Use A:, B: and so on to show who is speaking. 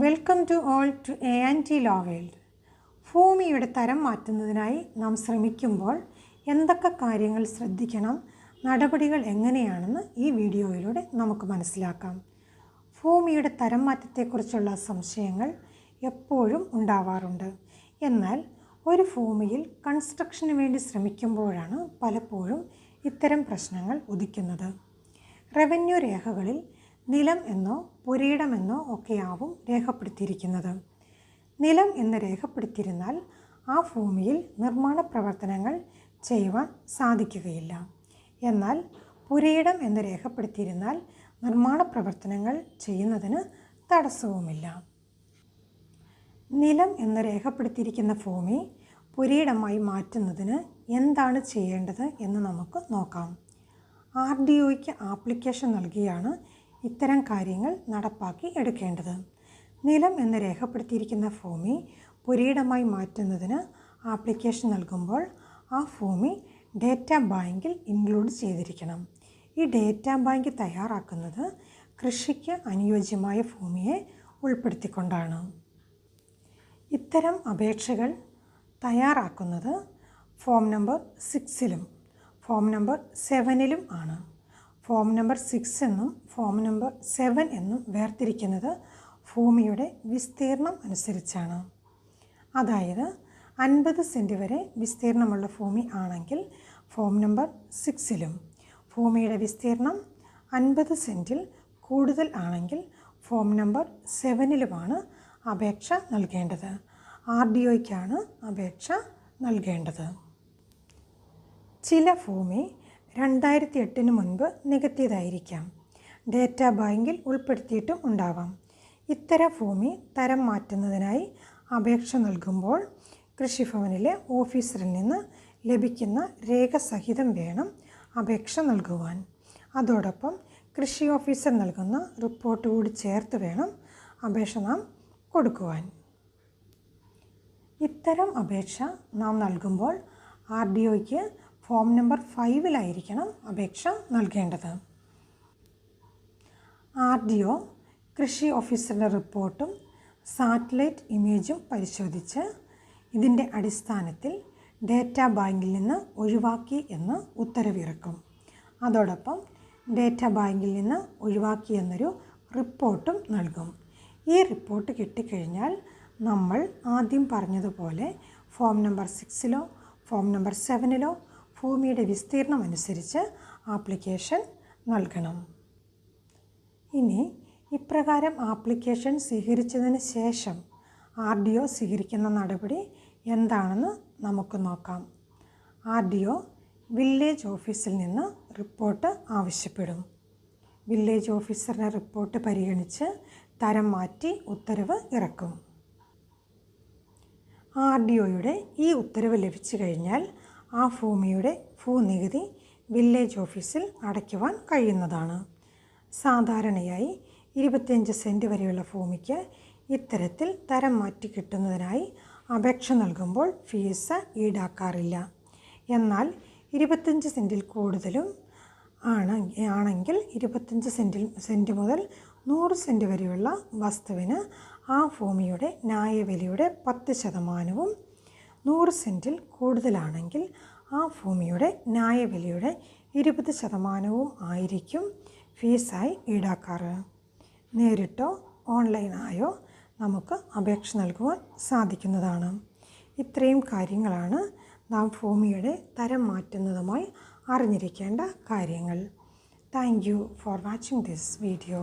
A: Welcome to all to A and T law world ഭൂമിയുടെ തരം മാറ്റുന്നതിനായി നാം ശ്രമിക്കുമ്പോൾ എന്തൊക്കെ കാര്യങ്ങൾ ശ്രദ്ധിക്കണം നടപടികൾ എങ്ങനെയാണെന്ന് ഈ വീഡിയോയിലൂടെ നമുക്ക് മനസ്സിലാക്കാം. ഭൂമിയുടെ തരം മാറ്റത്തെക്കുറിച്ചുള്ള സംശയങ്ങൾ എപ്പോഴും ഉണ്ടാവാറുണ്ട്. എന്നാൽ ഒരു ഭൂമിയിൽ കൺസ്ട്രക്ഷന് വേണ്ടി ശ്രമിക്കുമ്പോഴാണ് പലപ്പോഴും ഇത്തരം പ്രശ്നങ്ങൾ ഉദിക്കുന്നത്. റവന്യൂ രേഖകളിൽ നിലം എന്നോ പുരയിടമെന്നോ ഒക്കെയാവും രേഖപ്പെടുത്തിയിരിക്കുന്നത്. നിലം എന്ന് രേഖപ്പെടുത്തിയിരുന്നാൽ ആ ഭൂമിയിൽ നിർമ്മാണ പ്രവർത്തനങ്ങൾ ചെയ്യുവാൻ സാധിക്കുകയില്ല. എന്നാൽ പുരയിടം എന്ന് രേഖപ്പെടുത്തിയിരുന്നാൽ നിർമ്മാണ പ്രവർത്തനങ്ങൾ ചെയ്യുന്നതിന് തടസ്സവുമില്ല. നിലം എന്ന് രേഖപ്പെടുത്തിയിരിക്കുന്ന ഭൂമി പുരയിടമായി മാറ്റുന്നതിന് എന്താണ് ചെയ്യേണ്ടത് എന്ന് നമുക്ക് നോക്കാം. ആർ ഡി ഒയ്ക്ക് ആപ്ലിക്കേഷൻ നൽകിയാണ് ഇത്തരം കാര്യങ്ങൾ നടപ്പാക്കി എടുക്കേണ്ടത്. നിലം എന്ന് രേഖപ്പെടുത്തിയിരിക്കുന്ന ഭൂമി പുരീടമായി മാറ്റുന്നതിന് ആപ്ലിക്കേഷൻ നൽകുമ്പോൾ ആ ഭൂമി ഡേറ്റാ ബാങ്കിൽ ഇൻക്ലൂഡ് ചെയ്തിരിക്കണം. ഈ ഡേറ്റാ ബാങ്ക് തയ്യാറാക്കുന്നത് കൃഷിക്ക് അനുയോജ്യമായ ഭൂമിയെ ഉൾപ്പെടുത്തിക്കൊണ്ടാണ്. ഇത്തരം അപേക്ഷകൾ തയ്യാറാക്കുന്നത് ഫോം നമ്പർ സിക്സിലും ഫോം നമ്പർ സെവനിലും ആണ്. ഫോം നമ്പർ സിക്സ് എന്നും ഫോം നമ്പർ സെവൻ എന്നും വേർതിരിക്കുന്നത് ഭൂമിയുടെ വിസ്തീർണം അനുസരിച്ചാണ്. അതായത് അൻപത് സെന്റ് വരെ വിസ്തീർണമുള്ള ഭൂമി ആണെങ്കിൽ ഫോം നമ്പർ സിക്സിലും ഭൂമിയുടെ വിസ്തീർണം അൻപത് സെന്റിൽ കൂടുതൽ ആണെങ്കിൽ ഫോം നമ്പർ സെവനിലുമാണ് അപേക്ഷ നൽകേണ്ടത്. ആർ ഡി ഒയ്ക്കാണ് അപേക്ഷ നൽകേണ്ടത്. ചില ഭൂമി രണ്ടായിരത്തി എട്ടിന് മുൻപ് നികത്തിയതായിരിക്കാം. ഡേറ്റാ ബാങ്കിൽ ഉൾപ്പെടുത്തിയിട്ടും ഉണ്ടാവാം. ഇത്തരം ഭൂമി തരം മാറ്റുന്നതിനായി അപേക്ഷ നൽകുമ്പോൾ കൃഷിഭവനിലെ ഓഫീസറിൽ നിന്ന് ലഭിക്കുന്ന രേഖ സഹിതം വേണം അപേക്ഷ നൽകുവാൻ. അതോടൊപ്പം കൃഷി ഓഫീസർ നൽകുന്ന റിപ്പോർട്ട് കൂടി ചേർത്ത് വേണം അപേക്ഷ നാം കൊടുക്കുവാൻ. ഇത്തരം അപേക്ഷ നാം നൽകുമ്പോൾ ആർ ഡി ഒയ്ക്ക് ഫോം നമ്പർ ഫൈവിലായിരിക്കണം അപേക്ഷ നൽകേണ്ടത്. ആർ ഡി ഒ കൃഷി ഓഫീസറുടെ റിപ്പോർട്ടും സാറ്റലൈറ്റ് ഇമേജും പരിശോധിച്ച് ഇതിന്റെ അടിസ്ഥാനത്തിൽ ഡേറ്റാ ബാങ്കിൽ നിന്ന് ഒഴിവാക്കി എന്ന് ഉത്തരവിറക്കും. അതോടൊപ്പം ഡേറ്റാ ബാങ്കിൽ നിന്ന് ഒഴിവാക്കി എന്നൊരു റിപ്പോർട്ടും നൽകും. ഈ റിപ്പോർട്ട് കിട്ടിക്കഴിഞ്ഞാൽ നമ്മൾ ആദ്യം പറഞ്ഞതുപോലെ ഫോം നമ്പർ സിക്സിലോ ഫോം നമ്പർ സെവനിലോ ഭൂമിയുടെ വിസ്തീർണം അനുസരിച്ച് ആപ്ലിക്കേഷൻ നൽകണം. ഇനി ഇപ്രകാരം ആപ്ലിക്കേഷൻ സ്വീകരിച്ചതിന് ശേഷം ആർ ഡി ഒ സ്വീകരിക്കുന്ന നടപടി എന്താണെന്ന് നമുക്ക് നോക്കാം. ആർ ഡി ഒ വില്ലേജ് ഓഫീസിൽ നിന്ന് റിപ്പോർട്ട് ആവശ്യപ്പെടും. വില്ലേജ് ഓഫീസറുടെ റിപ്പോർട്ട് പരിഗണിച്ച് തരം മാറ്റി ഉത്തരവ് ഇറക്കും. ആർ ഡി ഒയുടെ ഈ ഉത്തരവ് ലഭിച്ചു കഴിഞ്ഞാൽ ആ ഭൂമിയുടെ ഭൂനികുതി വില്ലേജ് ഓഫീസിൽ അടയ്ക്കുവാൻ കഴിയുന്നതാണ്. സാധാരണയായി ഇരുപത്തിയഞ്ച് സെന്റ് വരെയുള്ള ഭൂമിക്ക് ഇത്തരത്തിൽ തരം മാറ്റി കിട്ടുന്നതിനായി അപേക്ഷ നൽകുമ്പോൾ ഫീസ് ഈടാക്കാറില്ല. എന്നാൽ ഇരുപത്തഞ്ച് സെന്റിൽ കൂടുതലും ആണ് ആണെങ്കിൽ ഇരുപത്തഞ്ച് സെന്റിൽ സെന്റ് മുതൽ നൂറ് സെന്റ് വരെയുള്ള വസ്തുവിന് ആ ഭൂമിയുടെ ന്യായവിലയുടെ പത്ത് ശതമാനവും നൂറ് സെന്റിൽ കൂടുതലാണെങ്കിൽ ആ ഭൂമിയുടെ ന്യായവിലയുടെ ഇരുപത് ശതമാനവും ആയിരിക്കും ഫീസായി ഈടാക്കാറ്. നേരിട്ടോ ഓൺലൈനായോ നമുക്ക് അപേക്ഷ നൽകുവാൻ സാധിക്കുന്നതാണ്. ഇത്രയും കാര്യങ്ങളാണ് നാം ഭൂമിയുടെ തരം മാറ്റുന്നതുമായി അറിഞ്ഞിരിക്കേണ്ട കാര്യങ്ങൾ. Thank you for watching this video.